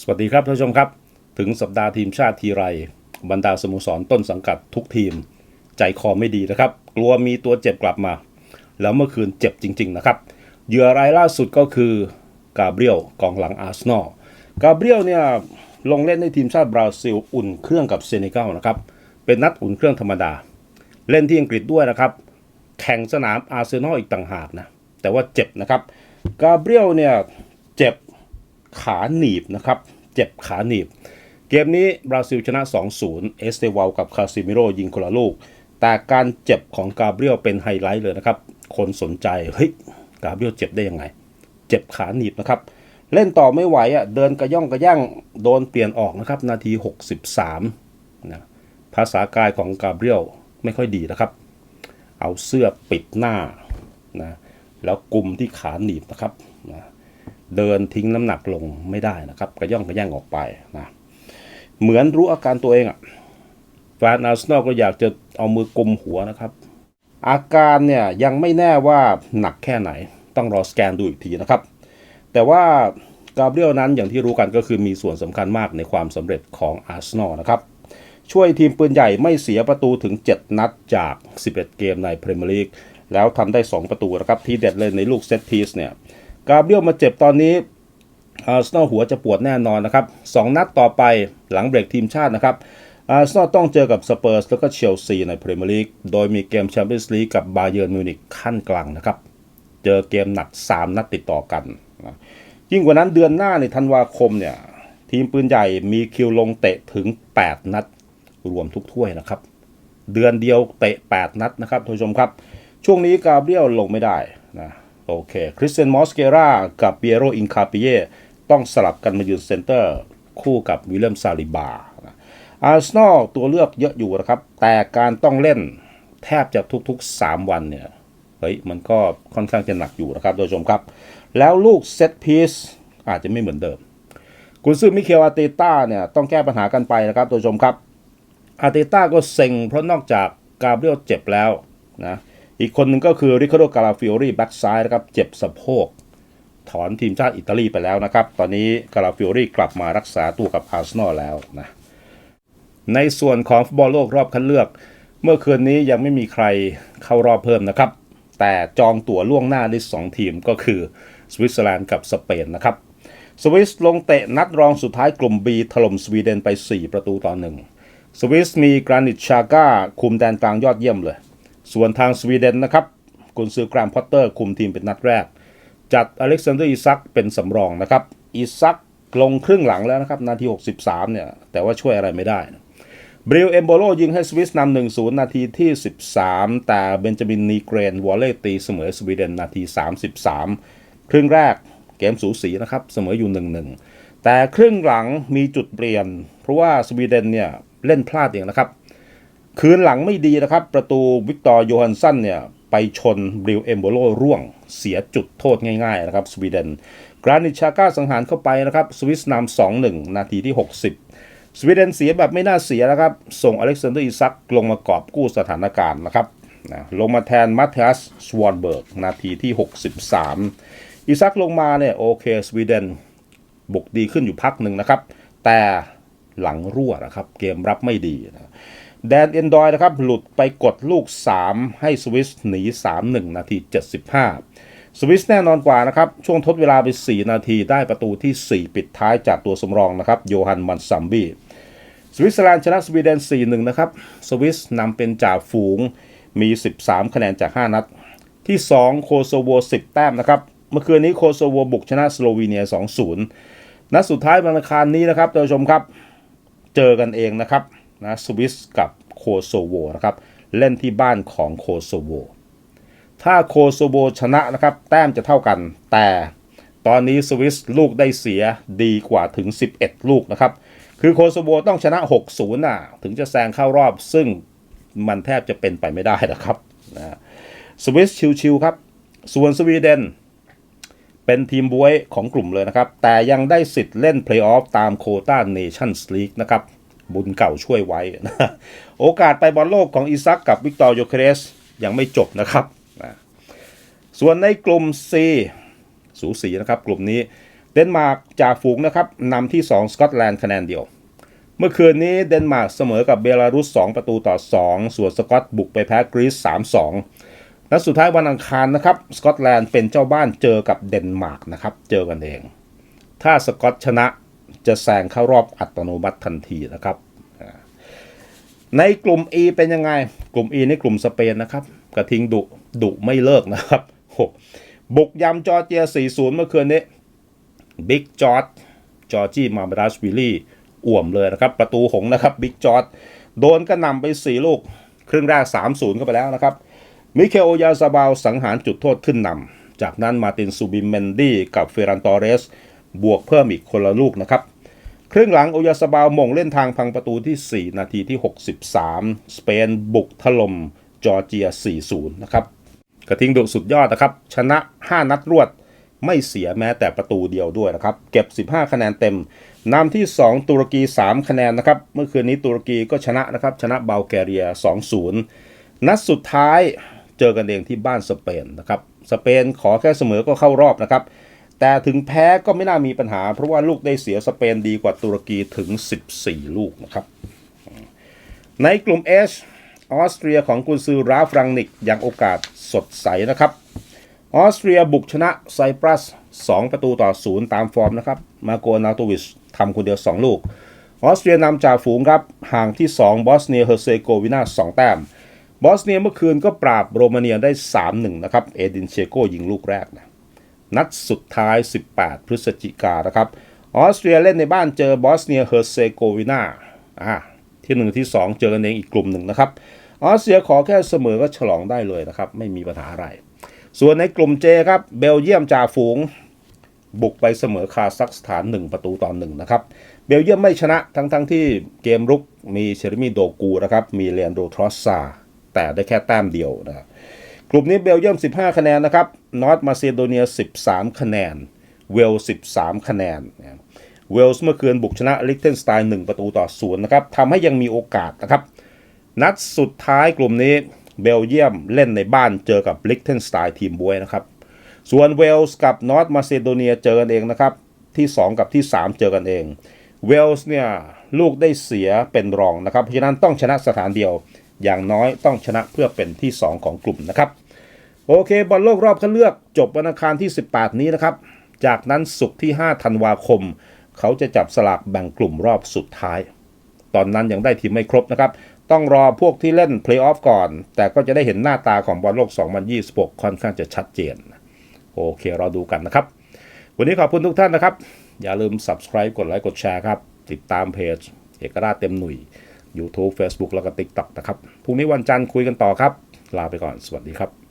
สวัสดีครับท่านผู้ชมครับ ถึงสัปดาห์ทีมชาติทีไร บรรดาสโมสรต้นสังกัดทุกทีม ใจคอไม่ดีนะครับ กลัวมีตัวเจ็บกลับมา แล้วเมื่อคืนเจ็บจริง ๆ นะครับเหยื่อรายล่าสุดก็คือกาเบรียลกองหลังอาร์เซนอลกาเบรียลเนี่ยลงเล่นในทีมชาติบราซิลอุ่นเครื่องกับเซเนกัลนะครับเป็นนัดอุ่นเครื่องธรรมดา เล่นที่อังกฤษด้วยนะครับ แข่งสนามอาร์เซนอลอีกต่างหากนะแต่ว่าเจ็บนะครับกาเบรียลเนี่ยเจ็บ ขาหนีบนะครับ เจ็บขาหนีบ เกมนี้บราซิลชนะ 2-0 เอสเตวาลกับคาซิมิโรยิงคนละลูก แต่การเจ็บของกาเบรียลเป็นไฮไลท์เลยนะครับ คนสนใจ เฮ้ย กาเบรียลเจ็บได้ยังไง เจ็บขาหนีบนะครับ เล่นต่อไม่ไหวอะ เดินกระย่องกระย่างโดนเปลี่ยนออกนะครับ นาที 63นะภาษากายของกาเบรียลไม่ค่อยดีนะครับ เอาเสื้อปิดหน้านะ แล้วกลุ่มที่ขาหนีบนะครับนะ เดินทิ้งน้ำหนักลงไม่ได้นะครับกระย่องกระแย่งออกไปนะเหมือนรู้อาการตัวเองอะแฟนอาร์เซนอลก็อยากจะเอามือกลมหัวนะครับ อาการเนี่ยยังไม่แน่ว่าหนักแค่ไหน ต้องรอสแกนดูอีกทีนะครับ แต่ว่ากาเบรียลนั้นอย่างที่รู้กันก็คือมีส่วนสำคัญมากในความสำเร็จของอาร์เซนอลนะครับ ช่วยทีมปืนใหญ่ไม่เสียประตูถึง 7 นัดจาก 11 เกมในพรีเมียร์ลีกแล้วทำได้ 2 ประตูนะครับ ที่เด็ดเลยในลูกเซตพีซเนี่ย กาเบรียลมาเจ็บตอนนี้อาร์เซนอลหัวจะปวดแน่นอนนะครับ2นัดต่อไปหลังเบรกทีมชาตินะครับอาร์เซนอลต้องเจอกับสเปอร์สแล้วก็เชลซีในพรีเมียร์ลีกโดยมีเกมแชมเปี้ยนส์ลีกกับบาเยิร์นมิวนิกขั้นกลางนะครับ เจอเกมหนัก 3 นัดติดต่อกันนะยิ่งกว่านั้นเดือนหน้าในธันวาคมเนี่ย ทีมปืนใหญ่มีคิวลงเตะถึง 8 นัด รวมทุกถ้วยนะครับ เดือนเดียวเตะ 8 นัดนะครับท่านผู้ชมครับ ช่วงนี้กาเบรียลลงไม่ได้นะ โอเค คริสเตียนมอสเกรากับเปียโรอินคาปิเยต้องสลับกันมายืนเซนเตอร์ คู่กับวิลเลียมซาลิบาอาร์เซนอลตัวเลือกเยอะอยู่นะครับ แต่การต้องเล่นแทบจะทุกๆ 3 วันเนี่ย เฮ้ย มันก็ค่อนข้างจะหนักอยู่นะครับท่านผู้ชมครับ แล้วลูกเซตพีซอาจจะไม่เหมือนเดิมคุณซื้อมิเคลอาร์เตต้าเนี่ย ต้องแก้ปัญหากันไปนะครับท่านผู้ชมครับอาร์เตต้าก็เซ็งเพราะนอกจากกาเบรียลเจ็บแล้วนะ อีกคนหนึ่งก็คือริคาร์โดกาลาฟิโอรีแบ็กซ้ายนะครับ เจ็บสะโพก ถอนทีมชาติอิตาลีไปแล้วนะครับ ตอนนี้กาลาฟิโอรีกลับมารักษาตัวกับอาร์เซนอลแล้วนะ ในส่วนของฟุตบอลโลกรอบคัดเลือก เมื่อคืนนี้ยังไม่มีใครเข้ารอบเพิ่มนะครับ แต่จองตั๋วล่วงหน้าได้2ทีมก็คือสวิตเซอร์แลนด์กับสเปนนะครับ สวิสลงเตะนัดรองสุดท้ายกลุ่ม B ถล่มสวีเดนไป 4 ประตูต่อหนึ่งสวิสมีกรานิตชาก้าคุมแดนกลางยอดเยี่ยมเลย ส่วนทางสวีเดนนะครับกุนซือกรมพอตเตอร์คุมทีมเป็นนัดแรก จัดอเล็กซานเดอร์อิซักเป็นสำรองนะครับอิซักลงครึ่งหลังแล้วนะครับ นาที 63 เนี่ย แต่ว่าช่วยอะไรไม่ได้บริลเอมโบโลยิงให้สวิสนำ1-0 นาทีที่ 13 แต่เบนจามินนีเกรนวอลเล่ตีเสมอสวีเดนนาที 33 ครึ่งแรกเกมสูสีนะครับ เสมออยู่ 1-1 แต่ครึ่งหลังมีจุดเปลี่ยน เพราะว่าสวีเดนเนี่ย เล่นพลาดเองนะครับ คืนหลังไม่ดีนะครับ ประตูวิกตอร์โยฮันสันเนี่ย ไปชนบริลเอมโบโลร่วงเสียจุดโทษง่ายๆนะครับสวีเดนกรานิชาก้าสังหารเข้าไปนะครับ สวิสนำ2-1นาทีที่ 60 สวีเดนเสียแบบไม่น่าเสียนะครับ ส่งอเล็กซานเดอร์อิซักลงมากอบกู้สถานการณ์นะครับนะลงมาแทนมัตเทอัสสวอนเบิร์กนาทีที่ 63 อิซักลงมาเนี่ยโอเคสวีเดนบุกดีขึ้นอยู่พักหนึ่งนะครับ แต่หลังรั่วนะครับ เกมรับไม่ดีนะ แดนเอนดอยนะครับ หลุดไปกดลูก 3 ให้สวิสหนี 3-1 นาที 75 สวิสแน่นอนกว่านะครับ ช่วงทดเวลาไป 4 นาทีได้ประตูที่ 4 ปิดท้ายจากตัวสำรองนะครับ โยฮันมันซัมบี้สวิตเซอร์แลนด์ชนะสวีเดน 4-1 นะครับ สวิสนำเป็นจ่าฝูงมี 13 คะแนนจาก 5 นัด ที่ 2 โคโซโว 10 แต้มนะครับ เมื่อคืนนี้โคโซโวบุกชนะสโลวีเนีย 2-0 นัดสุดท้ายวันอังคารนี้นะครับท่านผู้ชมครับ เจอกันเองนะครับ นะสวิสกับโคโซโวนะครับเล่นที่บ้านของโคโซโว ถ้าโคโซโวชนะนะครับแต้มจะเท่ากัน แต่ตอนนี้สวิสลูกได้เสียดีกว่าถึง 11 ลูกนะครับ คือโคโซโวต้องชนะ 6-0น่ะถึงจะแซงเข้ารอบ ซึ่งมันแทบจะเป็นไปไม่ได้นะครับนะสวิสชิวๆครับ ส่วนสวีเดนเป็นทีมบวยของกลุ่มเลยนะครับ แต่ยังได้สิทธิ์เล่นเพลย์ออฟตามโคต้าเนชั่นส์ลีกนะครับ บุญเก่าช่วยไว้นะโอกาสไปบอลโลกของอิซักกับวิกตอร์โยเคเรสยังไม่จบนะครับนะส่วนในกลุ่ม C สูสีนะครับ กลุ่มนี้เดนมาร์กจ่าฝูงนะครับนำที่ 2 สกอตแลนด์คะแนนเดียว เมื่อคืนนี้เดนมาร์กเสมอกับเบลารุส 2 ประตูต่อ 2 ส่วนสกอตบุกไปแพ้กรีซ3-2และสุดท้ายวันอังคารนะครับสกอตแลนด์เป็นเจ้าบ้านเจอกับเดนมาร์กนะครับ เจอกันเอง ถ้าสกอตชนะ จะแซงเข้ารอบอัตโนมัติทันทีนะครับ ในกลุ่ม E เป็นยังไง กลุ่ม E ในกลุ่มสเปนนะครับ กระทิงดุดุไม่เลิกนะครับบุกยำจอร์เจีย 4-0 เมื่อคืนนี้บิ๊กจอร์ดจอร์จี้มาบราสวิลลี่อ่วมเลยนะครับ ประตูหงนะครับบิ๊กจอร์ดโดนกระนำไป 4 ลูก ครึ่งแรก 3-0 เข้าไปแล้วนะครับ มิเคโอยาซาบาวสังหารจุดโทษขึ้นนำจากนั้นมาตินซูบิเมนดี้กับเฟรันตอเรส บวกเพิ่มอีกคนละลูกนะครับ ครึ่งหลังโอยาซาบาวมงเล่นทางพังประตูที่ 4 นาทีที่ 63 สเปนบุกถล่มจอร์เจีย 4-0 นะครับ กระทิงดุสุดยอดนะครับ ชนะ 5 นัดรวด ไม่เสียแม้แต่ประตูเดียวด้วยนะครับ เก็บ 15 คะแนนเต็มนำที่ 2 ตุรกี 3 คะแนนนะครับ เมื่อคืนนี้ตุรกีก็ชนะนะครับ ชนะเบลแกเรีย 2-0 นัดสุดท้ายเจอกันเองที่บ้านสเปนนะครับ สเปนขอแค่เสมอก็เข้ารอบนะครับ แต่ถึงแพ้ก็ไม่น่ามีปัญหา เพราะว่าลูกได้เสียสเปนดีกว่าตุรกีถึง 14 ลูกนะครับในกลุ่ม H ออสเตรียของกุนซือราฟรังนิกยังโอกาสสดใสนะครับ ออสเตรียบุกชนะไซปรัส 2 ประตูต่อ 0 ตามฟอร์มนะครับ มาโกนาโตวิชทำคนเดียว 2 ลูก ออสเตรียนำจ่าฝูงครับ ห่างที่ 2 บอสเนียเฮอร์เซโกวินา2 แต้ม บอสเนียเมื่อคืนก็ปราบโรมาเนียได้ 3-1 นะครับ เอดินเชโกยิงลูกแรกนะ นัดสุดท้าย 18 พฤศจิกายนนะครับ ออสเตรียเล่นในบ้านเจอบอสเนียเฮอร์เซโกวีนาอ่าที่1ที่2เจอกันเองอีกกลุ่มหนึ่งนะครับ ออสเตรียขอแค่เสมอก็ฉลองได้เลยนะครับ ไม่มีปัญหาอะไร ส่วนในกลุ่มเจครับ เบลเยียมจ่าฝูง บุกไปเสมอคาซัคสถาน 1 ประตูต่อหนึ่งนะครับ เบลเยียมไม่ชนะทั้งทั้งๆที่เกมรุกมีเชอร์มีโดกูนะครับ มีเลียนโดทรอสซาแต่ได้แค่แต้มเดียวนะครับ ลุ่มนี้เบลเยียม 15 คะแนนนะครับนอร์ทมาซิโดเนีย 13 คะแนน เวลส์13 คะแนนเวลส์เมื่อคืนบุกชนะลิกเทนสไตน์1ประตูต่อ0นะครับทำให้ยังมีโอกาสนะครับ นัดสุดท้ายกลุ่มนี้เบลเยียมเล่นในบ้านเจอกับลิกเทนสไตน์ทีมบวยนะครับ ส่วนเวลส์กับนอร์ทมาซิโดเนียเจอกันเองนะครับ ที่ 2 กับที่ 3 เจอกันเอง เวลส์เนี่ยลูกได้เสียเป็นรองนะครับ เพราะฉะนั้นต้องชนะสถานเดียว อย่างน้อยต้องชนะเพื่อเป็นที่ 2 ของกลุ่มนะครับ โอเคบอลโลกรอบคัดเลือกจบวันอังคารที่ 18 นี้นะครับ จากนั้นศุกร์ที่ 5 ธันวาคม เขาจะจับสลากแบ่งกลุ่มรอบสุดท้าย ตอนนั้นยังได้ทีมไม่ครบนะครับ ต้องรอพวกที่เล่นเพลย์ออฟก่อน แต่ก็จะได้เห็นหน้าตาของบอลโลก 2026 ค่อนข้างจะชัดเจน โอเคเราดูกันนะครับ วันนี้ขอบคุณทุกท่านนะครับ อย่าลืม subscribe กดไลค์กดแชร์ครับ ติดตามเพจเอกราชเต็มหนุ่ย YouTube Facebook แล้วก็ TikTok นะครับพรุ่งนี้วันจันทร์คุยกันต่อครับ ลาไปก่อนสวัสดีครับ